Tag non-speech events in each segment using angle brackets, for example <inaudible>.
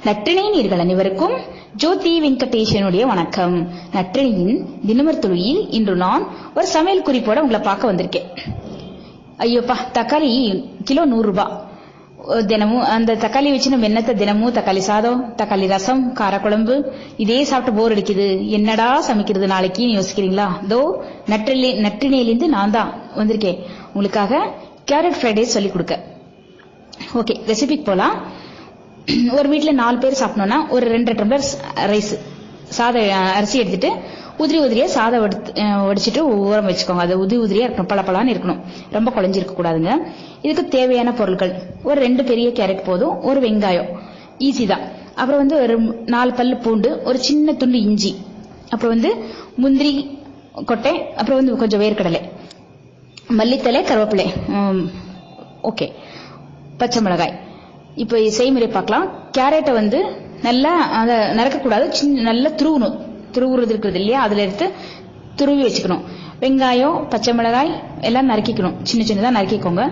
நற்றினை நீர்கள் அனைவருக்கும் ஜோதி வெங்கடேஷனுடைய வணக்கம். நற்றினையின் தினமர் துளியில் இன்று நான் ஒரு சமையல் குறிப்போட உங்களை பார்க்க வந்திருக்கேன். ஐயோப்பா தக்காளி கிலோ நூறு ரூபாய் தினமும் அந்த தக்காளி வச்சு நம்ம என்னத்த தினமும் தக்காளி சாதம் தக்காளி ரசம் காரக்குழம்பு இதே சாப்பிட்டு போர் அடிக்குது. என்னடா சமைக்கிறது நாளைக்குன்னு யோசிக்கிறீங்களா? தோ நற்றிலே நற்றினையிலேருந்து நான் தான் வந்திருக்கேன். உங்களுக்காக கேரட் ஃப்ரைடே சொல்லி கொடுக்க. ஓகே ரெசிபிக்கு போலாம். <clears throat> ஒரு வீட்டில் நாலு பேர் சாப்பிடணும்னா ஒரு ரெண்டு டம்ளர் ரைஸ் சாத அரிசி எடுத்துட்டு உதிரி உதிரியா சாதம் எடுத்து வடிச்சிட்டு ஊரம் வச்சுக்கோங்க. அது உதிரி உதிரியா இருக்கணும். பளபளன்னு இருக்கணும். ரொம்ப குழஞ்சிருக்க கூடாதுங்க. இதுக்கு தேவையான பொருட்கள். ஒரு ரெண்டு பெரிய கேரட் போதும். ஒரு வெங்காயம். ஈஸி தான். அப்புறம் வந்து ஒரு நாலு பல்லு பூண்டு ஒரு சின்ன துண்டு இஞ்சி. அப்புறம் வந்து முந்திரி கொட்டை அப்புறம் வந்து கொஞ்சம் வேர்க்கடலை. மல்லித்தலை கருவேப்பிலை. ஓகே. பச்சை மிளகாய். இப்போ செய்முறை பார்க்கலாம். கேரட்டை வந்து நல்லா அதை நறுக்கக்கூடாது. சின்ன நல்லா துருவணும். துருவுறது இருக்கிறது இல்லையா? அதில் எடுத்து துருவி வச்சுக்கணும். வெங்காயம் பச்சை மிளகாய் எல்லாம் நறுக்கிக்கணும். சின்ன சின்னதாக நறுக்கிக்கோங்க.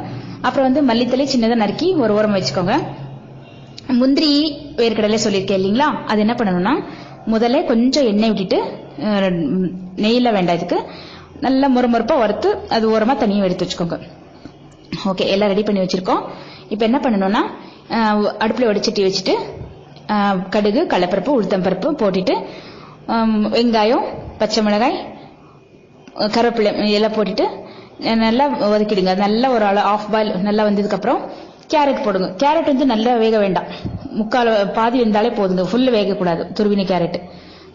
அப்புறம் வந்து மல்லித்தலை சின்னதாக நறுக்கி ஒரு ஓரம் வச்சுக்கோங்க. முந்திரி வேர்க்கடலை சொல்லியிருக்கேன் இல்லைங்களா? அது என்ன பண்ணணும்னா முதல்ல கொஞ்சம் எண்ணெய் விட்டுட்டு அஹ், நெய்யில் வேண்டாம் இதுக்கு. நல்லா முறுமுறுப்பாக வறுத்து அது ஓரமாக தனியாக எடுத்து வச்சுக்கோங்க. ஓகே எல்லாம் ரெடி பண்ணி வச்சிருக்கோம். இப்போ என்ன பண்ணணும்னா அடுப்பில் வடிச்சட்டி வச்சுட்டு கடுகு கடலப்பருப்பு உளுத்தம்பருப்பு போட்டுட்டு வெங்காயம் பச்சை மிளகாய் கருவேப்பிலை எல்லாம் போட்டுட்டு நல்லா வதக்கிடுங்க. நல்லா ஒரு ஆள் ஆஃப் பாயில் நல்லா வந்ததுக்கப்புறம் கேரட் போடுங்க. கேரட் வந்து நல்லா வேக வேண்டாம். முக்கால் பாதி வெந்தாலே போதுங்க. ஃபுல்லு வேகக்கூடாது. துருவின கேரட்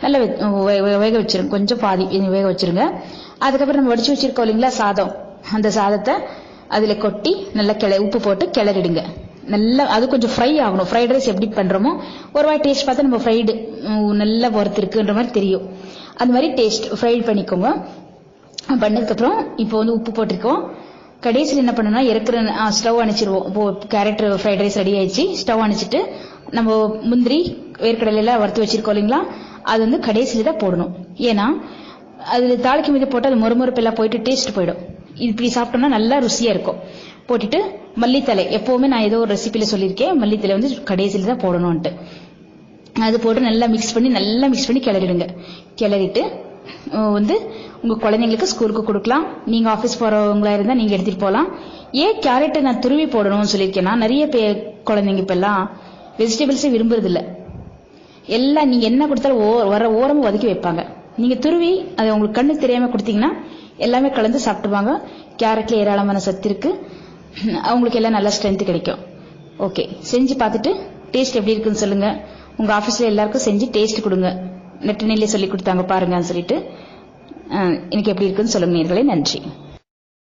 நல்லா வே- வேக வச்சிருங்க. கொஞ்சம் பாதி வேக வச்சிருங்க. அதுக்கப்புறம் நம்ம வடிச்சு வச்சிருக்கோம் இல்லைங்களா சாதம். அந்த சாதத்தை அதில் கொட்டி நல்லா கிள உப்பு போட்டு கிளறிடுங்க. நல்லா அது கொஞ்சம் ஃப்ரை ஆகணும். ஃப்ரைட் ரைஸ் எப்படி பண்றோமோ ஒரு வாய் டேஸ்ட் பார்த்தா நம்ம ஃப்ரைடு நல்லா வறுத்துருக்குன்ற மாதிரி தெரியும். அந்த மாதிரி டேஸ்ட் ஃப்ரைட் பண்ணிக்கோங்க. பண்ணதுக்கப்புறம் இப்போ வந்து உப்பு போட்டிருக்கோம். கடைசியில் என்ன பண்ணணும்னா இறக்குற ஸ்டவ் அணைச்சிருவோம். இப்போ கேரட் ஃப்ரைட் ரைஸ் ரெடி ஆயிடுச்சு. ஸ்டவ் அணைச்சிட்டு நம்ம முந்திரி வேர்க்கடலையெல்லாம் வறுத்து வச்சிருக்கோம் இல்லைங்களா? அது வந்து கடைசியில் தான் போடணும். ஏன்னா அதில் தாளிக்கும் மீது போட்டு அது மொறுமொறுப்பு எல்லாம் போயிட்டு டேஸ்ட் போயிடும். இப்படி சாப்பிட்டோம்னா நல்லா ருசியாக இருக்கும். போட்டுட்டு மல்லித்தலை. எப்பவுமே நான் ஏதோ ஒரு ரெசிபியில சொல்லியிருக்கேன். மல்லித்தலை வந்து கடைசியில் தான் போடணும்ட்டு அது போட்டு நல்லா மிக்ஸ் பண்ணி நல்லா மிக்ஸ் பண்ணி கிளறிடுங்க. கிளறிட்டு வந்து உங்க குழந்தைங்களுக்கு ஸ்கூலுக்கு கொடுக்கலாம். நீங்க ஆபீஸ் போறவங்களா இருந்தா நீங்க எடுத்துட்டு போகலாம் ஏன் கேரட்டை நான் துருவி போடணும்னு சொல்லியிருக்கேன்னா நிறைய பேர் குழந்தைங்க இப்பெல்லாம் வெஜிடபிள்ஸே விரும்புறது இல்ல எல்லாம் நீங்க என்ன கொடுத்தாலும் ஓ- வர ஓரமும் ஒதுக்கி வைப்பாங்க. நீங்க துருவி அதை உங்களுக்கு கண்ணு தெரியாம கொடுத்தீங்கன்னா எல்லாமே கலந்து சாப்பிட்டுவாங்க. கேரட்ல ஏராளமான சத்து இருக்கு. அவங்களுக்கு எல்லாம் நல்லா ஸ்ட்ரென்த் கிடைக்கும். ஓகே செஞ்சு பார்த்துட்டு டேஸ்ட் எப்படி இருக்குன்னு சொல்லுங்க. உங்க ஆபீஸ்ல எல்லாருக்கும் செஞ்சு டேஸ்ட் கொடுங்க. நெட்டினிலே சொல்லி கொடுத்தாங்க பாருங்கன்னு சொல்லிட்டு எனக்கு எப்படி இருக்குன்னு சொல்லுங்க நேர்களே. நன்றி.